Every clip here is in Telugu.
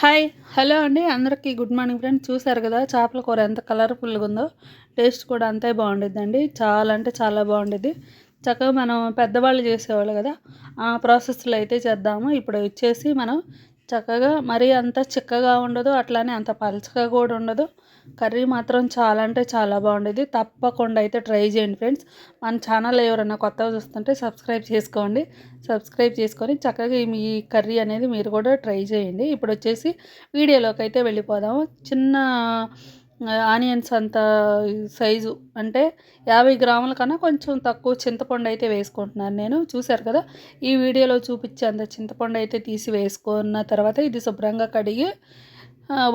హాయ్ హలో అండి. అందరికీ గుడ్ మార్నింగ్ ఫ్రెండ్స్. చూసారు కదా చేపల కూర ఎంత కలర్ఫుల్గా ఉందో. టేస్ట్ కూడా అంతే బాగుండిద్దండి. చాలా అంటే చాలా బాగుండిద్ది. చక్కగా మనం పెద్దవాళ్ళు చేసేవాళ్ళు కదా ఆ ప్రాసెస్లో అయితే చేద్దాము. ఇప్పుడు వచ్చేసి మనం చక్కగా మరీ అంత చిక్కగా ఉండదు అట్లానే అంత పలచగా కూడా ఉండదు. కర్రీ మాత్రం చాలా అంటే చాలా బాగుండేది. తప్పకుండా అయితే ట్రై చేయండి ఫ్రెండ్స్. మన ఛానల్ ఎవరైనా కొత్తగా చూస్తుంటే సబ్స్క్రైబ్ చేసుకోండి. సబ్స్క్రైబ్ చేసుకొని చక్కగా ఈ కర్రీ అనేది మీరు కూడా ట్రై చేయండి. ఇప్పుడు వచ్చేసి వీడియోలోకి అయితే వెళ్ళిపోదాము. చిన్న ఆనియన్స్ అంత సైజు అంటే యాభై గ్రాముల కన్నా కొంచెం తక్కువ చింతపండు అయితే వేసుకుంటున్నాను నేను. చూశారు కదా? ఈ వీడియోలో చూపించే అంత చింతపండు అయితే తీసి వేసుకున్న తర్వాత ఇది శుభ్రంగా కడిగి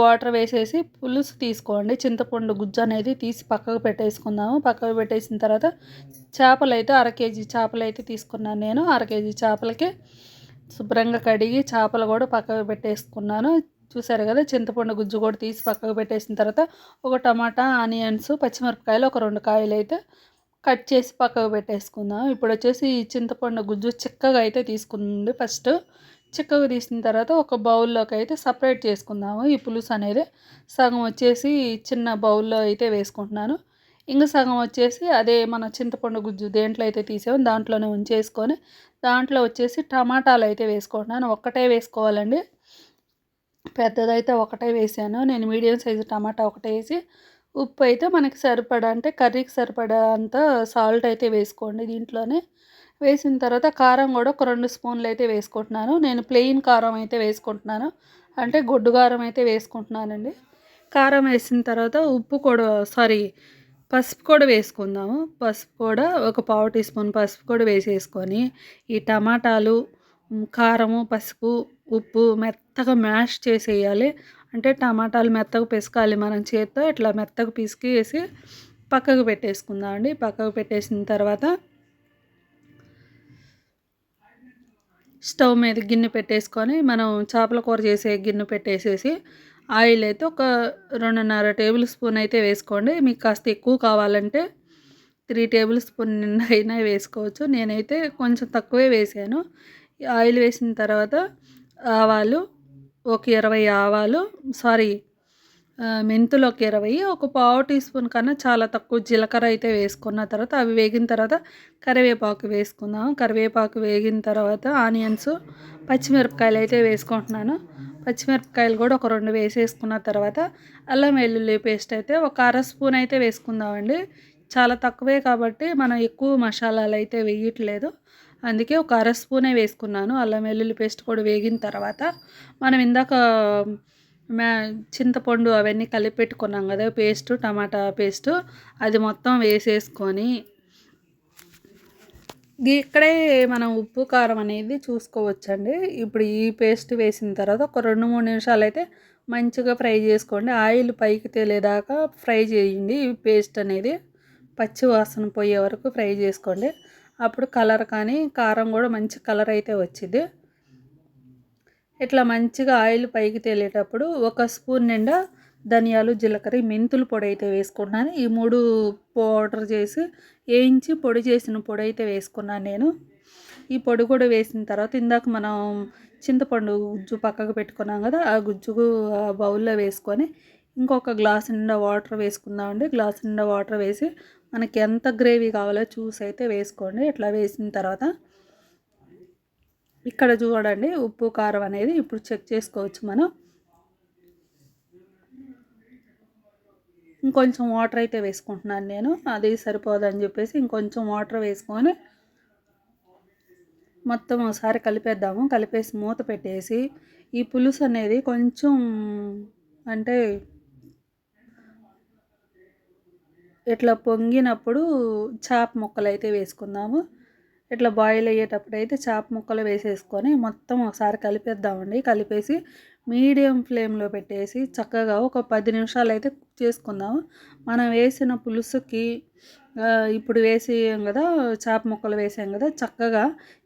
వాటర్ వేసేసి పులుసు తీసుకోండి. చింతపండు గుజ్జు అనేది తీసి పక్కకు పెట్టేసుకుందాము. పక్కకు పెట్టేసిన తర్వాత చేపలు అయితే అర కేజీ చేపలు అయితే తీసుకున్నాను నేను. అర కేజీ చేపలకి శుభ్రంగా కడిగి చేపలు కూడా పక్కకు పెట్టేసుకున్నాను. చూసారు కదా చింతపండు గుజ్జు కూడా తీసి పక్కకు పెట్టేసిన తర్వాత ఒక టమాటా ఆనియన్స్ పచ్చిమిరపకాయలు ఒక రెండు కాయలు అయితే కట్ చేసి పక్కకు పెట్టేసుకుందాం. ఇప్పుడు వచ్చేసి చింతపండు గుజ్జు చిక్కగా అయితే తీసుకుంది ఫస్ట్. చిక్కగా తీసిన తర్వాత ఒక బౌల్లోకి అయితే సపరేట్ చేసుకుందాము. ఈ పులుసు అనేది సగం వచ్చేసి చిన్న బౌల్లో అయితే వేసుకుంటున్నాను. ఇంకా సగం వచ్చేసి అదే మన చింతపండు గుజ్జు దేంట్లో అయితే తీసామో దాంట్లోనే ఉంచేసుకొని దాంట్లో వచ్చేసి టమాటాలు అయితే వేసుకుంటున్నాను. ఒక్కటే వేసుకోవాలండి. పెద్దదైతే ఒకటే వేసాను. నేను మీడియం సైజు టమాటా ఒకటే వేసి ఉప్పు అయితే మనకి సరిపడా అంటే కర్రీకి సరిపడా అంత సాల్ట్ అయితే వేసుకోండి దీంట్లోనే. వేసిన తర్వాత కారం కూడా ఒక రెండు స్పూన్లు అయితే వేసుకుంటున్నాను. నేను ప్లెయిన్ కారం అయితే వేసుకుంటున్నాను. అంటే గొడ్డు కారం అయితే వేసుకుంటున్నానండి. కారం వేసిన తర్వాత ఉప్పు కూడా సారీ పసుపు కూడా వేసుకుందాము. పసుపు కూడా ఒక పావు టీ స్పూన్ పసుపు కూడా వేసేసుకొని ఈ టమాటాలు కారము పసుపు ఉప్పు మెత్త మెత్తగా మ్యాష్ చేసేయాలి. అంటే టమాటాలు మెత్తగా పిసకాలి మనం చేత్తో ఇట్లా మెత్తగా పిసికి వేసి పక్కకు పెట్టేసుకుందాం అండి. పక్కకు పెట్టేసిన తర్వాత స్టవ్ మీద గిన్నె పెట్టేసుకొని మనం చేపల కూర చేసే గిన్నె పెట్టేసేసి ఆయిల్ అయితే ఒక రెండున్నర టేబుల్ స్పూన్ అయితే వేసుకోండి. మీకు కాస్త ఎక్కువ కావాలంటే త్రీ టేబుల్ స్పూన్ నిండా అయినా వేసుకోవచ్చు. నేనైతే కొంచెం తక్కువే వేసాను. ఆయిల్ వేసిన తర్వాత ఆవాలు ఒక ఇరవై ఆవాలు సారీ మెంతులు ఒక ఇరవై ఒక పావు టీ స్పూన్ కన్నా చాలా తక్కువ జీలకర్ర అయితే వేసుకున్న తర్వాత అవి వేగిన తర్వాత కరివేపాకు వేసుకుందాం. కరివేపాకు వేగిన తర్వాత ఆనియన్స్ పచ్చిమిరపకాయలు అయితే వేసుకుంటున్నాను. పచ్చిమిరపకాయలు కూడా ఒక రెండు వేసేసుకున్న తర్వాత అల్లం వెల్లుల్లి పేస్ట్ అయితే ఒక అర స్పూన్ అయితే వేసుకుందామండి. చాలా తక్కువే కాబట్టి మనం ఎక్కువ మసాలాలు అయితే వేయట్లేదు. అందుకే ఒక అర స్పూనే వేసుకున్నాను. అల్లం వెల్లుల్లి పేస్ట్ కూడా వేగిన తర్వాత మనం ఇందాక మ్యా చింతపండు అవన్నీ కలిపి పెట్టుకున్నాం కదా పేస్ట్ టమాటా పేస్ట్ అది మొత్తం వేసేసుకొని ఇక్కడే మనం ఉప్పు కారం అనేది చూసుకోవచ్చండి. ఇప్పుడు ఈ పేస్ట్ వేసిన తర్వాత ఒక రెండు మూడు నిమిషాలు అయితే మంచిగా ఫ్రై చేసుకోండి. ఆయిల్ పైకి తేలేదాకా ఫ్రై చేయండి. ఈ పేస్ట్ అనేది పచ్చి వాసన పోయే వరకు ఫ్రై చేసుకోండి. అప్పుడు కలర్ కానీ కారం కూడా మంచి కలర్ అయితే వచ్చింది. ఇట్లా మంచిగా ఆయిల్ పైకి తేలేటప్పుడు ఒక స్పూన్ నిండా ధనియాలు జీలకర్ర మెంతుల పొడి అయితే వేసుకున్నాను ఈ మూడు పౌడర్ చేసి వేయించి పొడి చేసిన పొడి అయితే వేసుకున్నాను నేను. ఈ పొడి కూడా వేసిన తర్వాత ఇందాక మనం చింతపండు గుజ్జు పక్కకు పెట్టుకున్నాం కదా ఆ గుజ్జు బౌల్లో వేసుకొని ఇంకొక గ్లాస్ నిండా వాటర్ వేసుకుందామండి. గ్లాస్ నిండా వాటర్ వేసి మనకి ఎంత గ్రేవీ కావాలో చూసి అయితే వేసుకోండి. ఇట్లా వేసిన తర్వాత ఇక్కడ చూడండి ఉప్పు కారం అనేది ఇప్పుడు చెక్ చేసుకోవచ్చు మనం. ఇంకొంచెం వాటర్ అయితే వేసుకుంటున్నాను నేను. అది సరిపోదని చెప్పేసి ఇంకొంచెం వాటర్ వేసుకొని మొత్తం ఒకసారి కలిపేద్దాము. కలిపేసి మూత పెట్టేసి ఈ పులుసు అనేది కొంచెం అంటే ఇట్లా పొంగినప్పుడు చాప ముక్కలు అయితే వేసుకుందాము. ఇట్లా బాయిల్ అయ్యేటప్పుడు అయితే చేప ముక్కలు వేసేసుకొని మొత్తం ఒకసారి కలిపేద్దామండి. కలిపేసి మీడియం ఫ్లేమ్లో పెట్టేసి చక్కగా ఒక పది నిమిషాలు అయితే కుక్ చేసుకుందాము. మనం వేసిన పులుసుకి ఇప్పుడు వేసాం కదా చేప ముక్కలు వేసాం కదా చక్కగా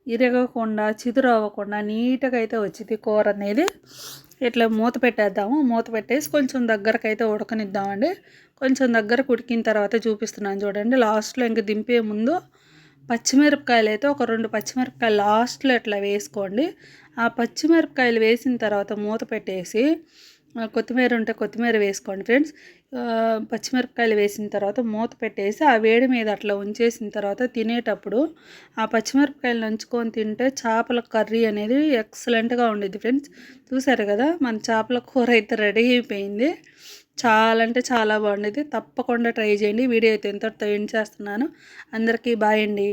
ఇరగకుండా చిదురు అవ్వకుండా నీట్గా అయితే వచ్చింది కూర అనేది. ఇట్లా మూత పెట్టేద్దాము. మూత పెట్టేసి కొంచెం దగ్గరకైతే ఉడకనిద్దామండి. కొంచెం దగ్గర ఉడికిన తర్వాత చూపిస్తున్నాను చూడండి. లాస్ట్లో ఇంక దింపే ముందు పచ్చిమిరపకాయలు అయితే ఒక రెండు పచ్చిమిరపకాయలు లాస్ట్లో ఇట్లా వేసుకోండి. ఆ పచ్చిమిరపకాయలు వేసిన తర్వాత మూత పెట్టేసి ఆ, కొత్తిమీర ఉంటే కొత్తిమీర వేసుకోండి ఫ్రెండ్స్. పచ్చిమిరపకాయలు వేసిన తర్వాత మూత పెట్టేసి ఆ వేడి మీద అట్లా ఉంచేసిన తర్వాత తినేటప్పుడు ఆ పచ్చిమిరపకాయలు నంచుకొని తింటే చేపల కర్రీ అనేది ఎక్సలెంట్గా ఉండేది ఫ్రెండ్స్. చూసారు కదా మన చేపల కూర అయితే రెడీ అయిపోయింది. చాలా అంటే చాలా బాగుండేది తప్పకుండా ట్రై చేయండి. వీడియో అయితే ఎంతటితో ఎండ్ చేస్తున్నాను. అందరికీ బాయ్ అండి.